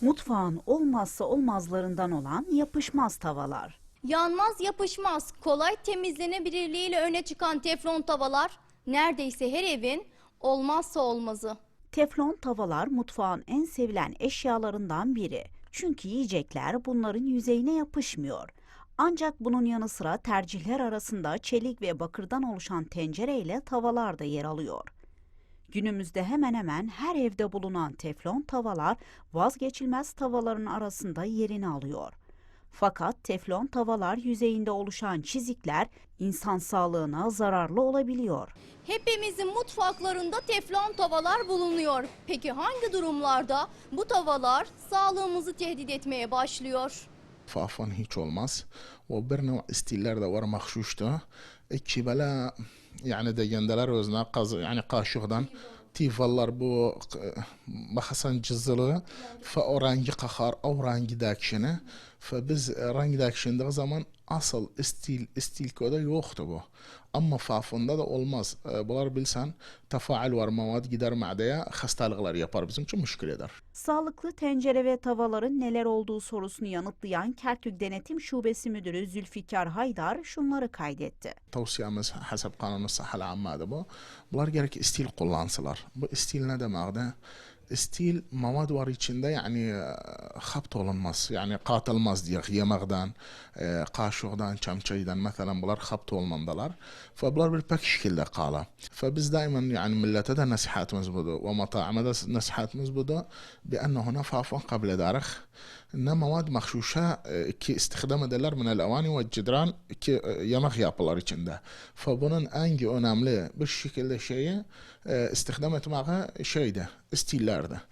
Mutfağın olmazsa olmazlarından olan yapışmaz tavalar. Yanmaz yapışmaz, kolay temizlenebilirliğiyle öne çıkan teflon tavalar neredeyse her evin olmazsa olmazı. Teflon tavalar mutfağın en sevilen eşyalarından biri. Çünkü yiyecekler bunların yüzeyine yapışmıyor. Ancak bunun yanı sıra tercihler arasında çelik ve bakırdan oluşan tencere ile tavalar da yer alıyor. Günümüzde hemen hemen her evde bulunan teflon tavalar vazgeçilmez tavaların arasında yerini alıyor. Fakat teflon tavalar yüzeyinde oluşan çizikler insan sağlığına zararlı olabiliyor. Hepimizin mutfaklarında teflon tavalar bulunuyor. Peki hangi durumlarda bu tavalar sağlığımızı tehdit etmeye başlıyor? Faafan hiç olmaz. O bir növ stiller de var mahşuşta. İki bela yani degendeler özüne kaz yani kaşıktan tivallar bu bahasan cızılı fa o rengi kahar o biz rengi dakşindiği zaman asıl stil stil koda yoktu bu. Ama faafında da olmaz. E, Bunlar bilsen tefaül var mavad gider madeye hastalıklar yapar bizim için müşkül eder. Sağlıklı tencere ve tavaların neler olduğu sorusunu yanıtlayan Kerkük Denetim Şubesi Müdürü Zülfikar Haydar şunları kaydetti. tavsiyemiz hasab qonuni sahhal ammada bu. Bular gerek stil kullansılar. Bu stil ne demekdi? stil mamad var içinde yani e, hapt olunmaz. Yani katılmaz diye yemekten, e, çamçaydan mesela bunlar hapt olmandalar. Ve bunlar bir pek şekilde kala. Ve biz daima yani millete de nasihatimiz budu ve mata'ama da nasihatimiz budu. Bi enne huna fafon kable darih. Ne mamad mahşuşa e, ki istihdam ederler min el avani ve cidran ki e, yemek yapılar içinde. Ve bunun en önemli bir şekilde şeyi e, istihdam etmeği şeyde, stiller la.